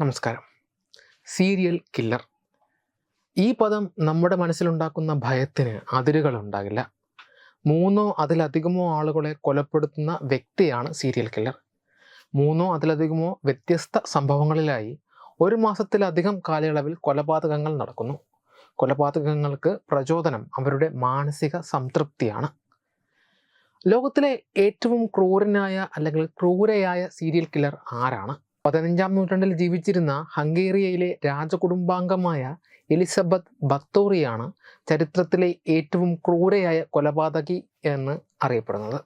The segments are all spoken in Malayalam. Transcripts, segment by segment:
നമസ്കാരം. Serial killer. ഈ പദം നമ്മുടെ മനസ്സിലുണ്ടാക്കുന്ന ഭയത്തിന് അതിരുകൾ ഉണ്ടാകില്ല മൂന്നോ അതിലധികമോ ആളുകളെ കൊലപ്പെടുത്തുന്ന വ്യക്തിയാണ് സീരിയൽ കില്ലർ. മൂന്നോ അതിലധികമോ വ്യത്യസ്ത സംഭവങ്ങളിലായി ഒരു മാസത്തിലധികം കാലയളവിൽ കൊലപാതകങ്ങൾ നടക്കുന്നു. കൊലപാതകങ്ങൾക്ക് പ്രചോദനം അവരുടെ മാനസിക സംതൃപ്തിയാണ്. ലോകത്തിലെ ഏറ്റവും ക്രൂരനായ അല്ലെങ്കിൽ ക്രൂരയായ സീരിയൽ കില്ലർ ആരാണ്? പതിനഞ്ചാം നൂറ്റാണ്ടിൽ ജീവിച്ചിരുന്ന ഹംഗേറിയയിലെ രാജകുടുംബാംഗമായ എലിസബത്ത് ബത്തോറിയാണ് ചരിത്രത്തിലെ ഏറ്റവും ക്രൂരയായ കൊലപാതകി എന്ന് അറിയപ്പെടുന്നത്.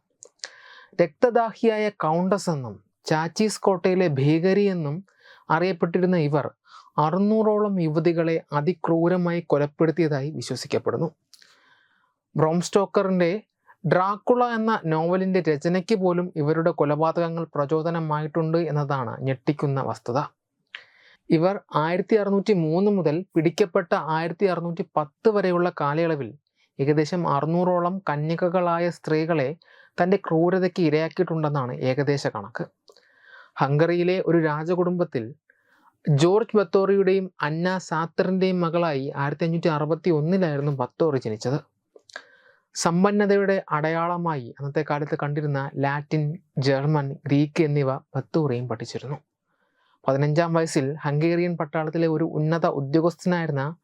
രക്തദാഹിയായ കൗണ്ടസ് എന്നും ചാച്ചീസ് കോട്ടയിലെ ഭീകരി എന്നും അറിയപ്പെട്ടിരുന്ന ഇവർ അറുന്നൂറോളം യുവതികളെ അതിക്രൂരമായി കൊലപ്പെടുത്തിയതായി വിശ്വസിക്കപ്പെടുന്നു. ബ്രോം സ്റ്റോക്കറിന്റെ ഡ്രാക്കുള എന്ന നോവലിന്റെ രചനയ്ക്ക് പോലും ഇവരുടെ കൊലപാതകങ്ങൾ പ്രചോദനമായിട്ടുണ്ട് എന്നതാണ് ഞെട്ടിക്കുന്ന വസ്തുത. ഇവർ ആയിരത്തി അറുന്നൂറ്റി മൂന്ന് മുതൽ പിടിക്കപ്പെട്ട ആയിരത്തി അറുന്നൂറ്റി പത്ത് വരെയുള്ള കാലയളവിൽ ഏകദേശം അറുന്നൂറോളം കന്യകകളായ സ്ത്രീകളെ തന്റെ ക്രൂരതയ്ക്ക് ഇരയാക്കിയിട്ടുണ്ടെന്നാണ് ഏകദേശ കണക്ക്. ഹംഗറിയിലെ ഒരു രാജകുടുംബത്തിൽ ജോർജ് ബത്തോറിയുടെയും അന്ന സാത്തറിന്റെയും മകളായി ആയിരത്തി അഞ്ഞൂറ്റി അറുപത്തി ഒന്നിലായിരുന്നു ബത്തോറി ജനിച്ചത്. സമ്പന്നതയുടെ അടയാളമായി അന്നത്തെ കാലത്ത് കണ്ടിരുന്ന ലാറ്റിൻ ജർമ്മൻ ഗ്രീക്ക് എന്നിവ പത്തുറയും പഠിച്ചിരുന്നു. പതിനഞ്ചാം വയസ്സിൽ ഹംഗേറിയൻ പട്ടാളത്തിലെ ഒരു ഉന്നത ഉദ്യോഗസ്ഥനായിരുന്ന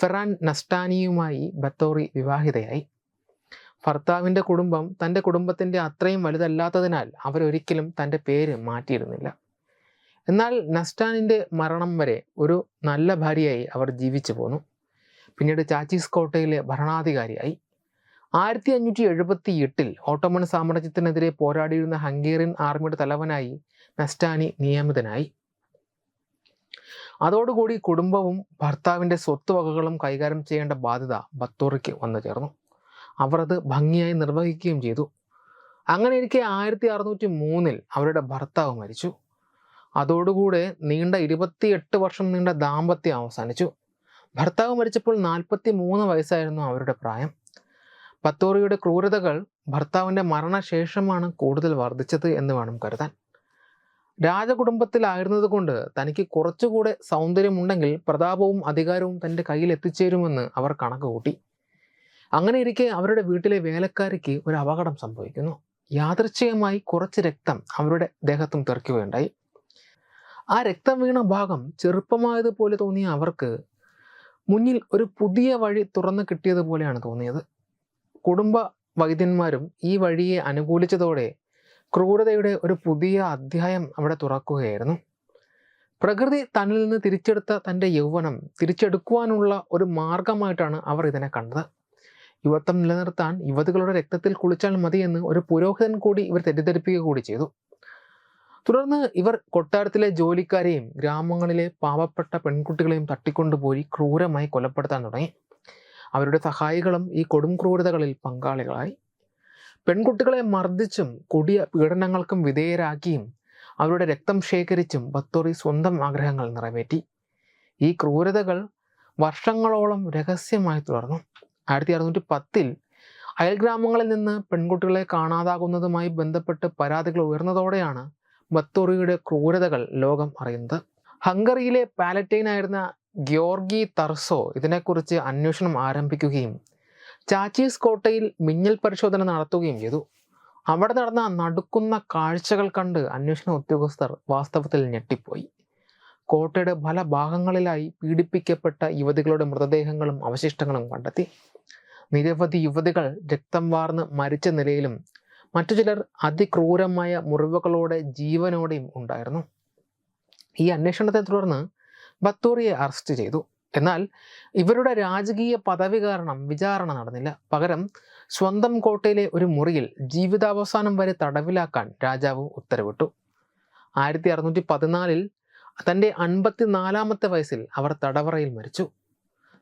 ഫെറാൻ നസ്റ്റാനിയുമായി ബത്തോറി വിവാഹിതയായി. ഭർത്താവിന്റെ കുടുംബം തന്റെ കുടുംബത്തിന്റെ അത്രയും വലുതല്ലാത്തതിനാൽ അവരൊരിക്കലും തന്റെ പേര് മാറ്റിയിരുന്നില്ല. എന്നാൽ നസ്റ്റാനിന്റെ മരണം വരെ ഒരു നല്ല ഭാര്യയായി അവർ ജീവിച്ചു പോന്നു. പിന്നീട് ചാച്ചീസ് കോട്ടയിലെ ഭരണാധികാരിയായി. ആയിരത്തി അഞ്ഞൂറ്റി എഴുപത്തി എട്ടിൽ ഓട്ടോമൺ സാമ്രാജ്യത്തിനെതിരെ പോരാടിയിരുന്ന ഹംഗേറിയൻ ആർമിയുടെ തലവനായി നസ്റ്റാനി നിയമിതനായി. അതോടുകൂടി കുടുംബവും ഭർത്താവിന്റെ സ്വത്തുവകകളും കൈകാര്യം ചെയ്യേണ്ട ബാധ്യത ബത്തോറിക്ക് വന്നു ചേർന്നു. അവർ അത് ഭംഗിയായി നിർവഹിക്കുകയും ചെയ്തു. അങ്ങനെ ഇരിക്കെ ആയിരത്തി അറുന്നൂറ്റി മൂന്നിൽ അവരുടെ ഭർത്താവ് മരിച്ചു. അതോടുകൂടെ നീണ്ട ഇരുപത്തിയെട്ട് വർഷം നീണ്ട ദാമ്പത്യം അവസാനിച്ചു. ഭർത്താവ് മരിച്ചപ്പോൾ നാൽപ്പത്തി മൂന്ന് വയസ്സായിരുന്നു അവരുടെ പ്രായം. പത്തോറിയുടെ ക്രൂരതകൾ ഭർത്താവിന്റെ മരണശേഷമാണ് കൂടുതൽ വർദ്ധിച്ചത് എന്ന് വേണം കരുതാൻ. രാജകുടുംബത്തിലായിരുന്നതുകൊണ്ട് തനിക്ക് കുറച്ചുകൂടെ സൗന്ദര്യമുണ്ടെങ്കിൽ പ്രതാപവും അധികാരവും തന്റെ കയ്യിൽ എത്തിച്ചേരുമെന്ന് അവർ കണക്ക് കൂട്ടി. അങ്ങനെ ഇരിക്കെ അവരുടെ വീട്ടിലെ വേലക്കാരിക്ക് ഒരു അപകടം സംഭവിക്കുന്നു. യാദൃച്ഛികമായി കുറച്ച് രക്തം അവരുടെ ദേഹത്തും തെറിക്കുകയുണ്ടായി. ആ രക്തം വീണ ഭാഗം ചെറുപ്പമായതുപോലെ തോന്നിയ അവർക്ക് മുന്നിൽ ഒരു പുതിയ വഴി തുറന്നു കിട്ടിയതുപോലെയാണ് തോന്നിയത്. കുടുംബ വൈദ്യന്മാരും ഈ വഴിയെ അനുകൂലിച്ചതോടെ ക്രൂരതയുടെ ഒരു പുതിയ അധ്യായം അവിടെ തുറക്കുകയായിരുന്നു. പ്രകൃതി തന്നിൽ നിന്ന് തിരിച്ചെടുത്ത തന്റെ യൗവനം തിരിച്ചെടുക്കുവാനുള്ള ഒരു മാർഗമായിട്ടാണ് അവർ ഇതിനെ കണ്ടത്. യുവത്വം നിലനിർത്താൻ യുവതികളുടെ രക്തത്തിൽ കുളിച്ചാൽ മതിയെന്ന് ഒരു പുരോഹിതൻ കൂടി ഇവർ തെറ്റിദ്ധരിപ്പിക്കുക കൂടി ചെയ്തു. തുടർന്ന് ഇവർ കൊട്ടാരത്തിലെ ജോലിക്കാരെയും ഗ്രാമങ്ങളിലെ പാവപ്പെട്ട പെൺകുട്ടികളെയും തട്ടിക്കൊണ്ടുപോയി ക്രൂരമായി കൊലപ്പെടുത്താൻ തുടങ്ങി. അവരുടെ സഹായികളും ഈ കൊടും ക്രൂരതകളിൽ പങ്കാളികളായി. പെൺകുട്ടികളെ മർദ്ദിച്ചും കൊടിയ പീഡനങ്ങൾക്കും വിധേയരാക്കിയും അവരുടെ രക്തം ശേഖരിച്ചും ബത്തോറി സ്വന്തം ആഗ്രഹങ്ങൾ നിറവേറ്റി. ഈ ക്രൂരതകൾ വർഷങ്ങളോളം രഹസ്യമായി തുടർന്നു. ആയിരത്തി അറുന്നൂറ്റി പത്തിൽ അയൽഗ്രാമങ്ങളിൽ നിന്ന് പെൺകുട്ടികളെ കാണാതാകുന്നതുമായി ബന്ധപ്പെട്ട് പരാതികൾ ഉയർന്നതോടെയാണ് ബത്തോറിയുടെ ക്രൂരതകൾ ലോകം അറിയുന്നത്. ഹംഗറിയിലെ പാലറ്റൈൻ ആയിരുന്ന ഗ്യോർഗി തർസോ ഇതിനെക്കുറിച്ച് അന്വേഷണം ആരംഭിക്കുകയും ചാച്ചീസ് കോട്ടയിൽ മിന്നൽ പരിശോധന നടത്തുകയും ചെയ്തു. അവിടെ നടന്ന നടുക്കുന്ന കാഴ്ചകൾ കണ്ട് അന്വേഷണ ഉദ്യോഗസ്ഥർ വാസ്തവത്തിൽ ഞെട്ടിപ്പോയി. കോട്ടയുടെ പല ഭാഗങ്ങളിലായി പീഡിപ്പിക്കപ്പെട്ട യുവതികളുടെ മൃതദേഹങ്ങളും അവശിഷ്ടങ്ങളും കണ്ടെത്തി. നിരവധി യുവതികൾ രക്തം വാർന്ന് മരിച്ച നിലയിലും മറ്റു ചിലർ അതിക്രൂരമായ മുറിവുകളോടെ ജീവനോടെയും ഉണ്ടായിരുന്നു. ഈ അന്വേഷണത്തെ തുടർന്ന് ബത്തൂറിയെ അറസ്റ്റ് ചെയ്തു. എന്നാൽ ഇവരുടെ രാജകീയ പദവി കാരണം വിചാരണ നടന്നില്ല. പകരം സ്വന്തം കോട്ടയിലെ ഒരു മുറിയിൽ ജീവിതാവസാനം വരെ തടവിലാക്കാൻ രാജാവ് ഉത്തരവിട്ടു. ആയിരത്തി അറുന്നൂറ്റി പതിനാലിൽ തന്റെ അൻപത്തിനാലാമത്തെ വയസ്സിൽ അവർ തടവറയിൽ മരിച്ചു.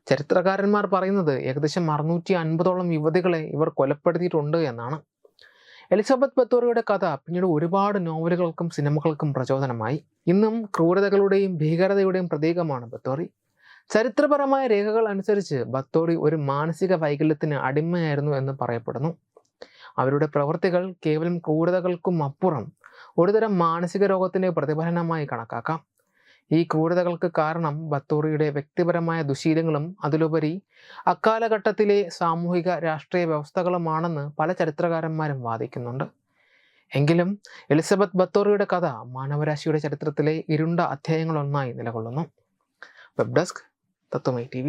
ചരിത്രകാരന്മാർ പറയുന്നത് ഏകദേശം അറുന്നൂറ്റി അൻപതോളം യുവതികളെ ഇവർ കൊലപ്പെടുത്തിയിട്ടുണ്ട് എന്നാണ്. എലിസബത്ത് ബത്തോറിയുടെ കഥ പിന്നീട് ഒരുപാട് നോവലുകൾക്കും സിനിമകൾക്കും പ്രചോദനമായി. ഇന്നും ക്രൂരതകളുടെയും ഭീകരതയുടെയും പ്രതീകമാണ് ബത്തോറി. ചരിത്രപരമായ രേഖകൾ അനുസരിച്ച് ബത്തോറി ഒരു മാനസിക വൈകല്യത്തിന് അടിമയായിരുന്നു എന്ന് പറയപ്പെടുന്നു. അവരുടെ പ്രവൃത്തികൾ കേവലം ക്രൂരതകൾക്കും അപ്പുറം. ഒരുതരം മാനസിക രോഗത്തിന്റെ പ്രതിഫലനമായി കണക്കാക്കാം. ഈ ക്രൂരതകൾക്ക് കാരണം ബത്തോറിയുടെ വ്യക്തിപരമായ ദുശീലങ്ങളും അതിലുപരി അക്കാലഘട്ടത്തിലെ സാമൂഹിക രാഷ്ട്രീയ വ്യവസ്ഥകളുമാണെന്ന് പല ചരിത്രകാരന്മാരും വാദിക്കുന്നുണ്ട്. എങ്കിലും എലിസബത്ത് ബത്തോറിയുടെ കഥ മാനവരാശിയുടെ ചരിത്രത്തിലെ ഇരുണ്ട അധ്യായങ്ങളൊന്നായി നിലകൊള്ളുന്നു. വെബ് ഡെസ്ക് തത്വമൈ ടി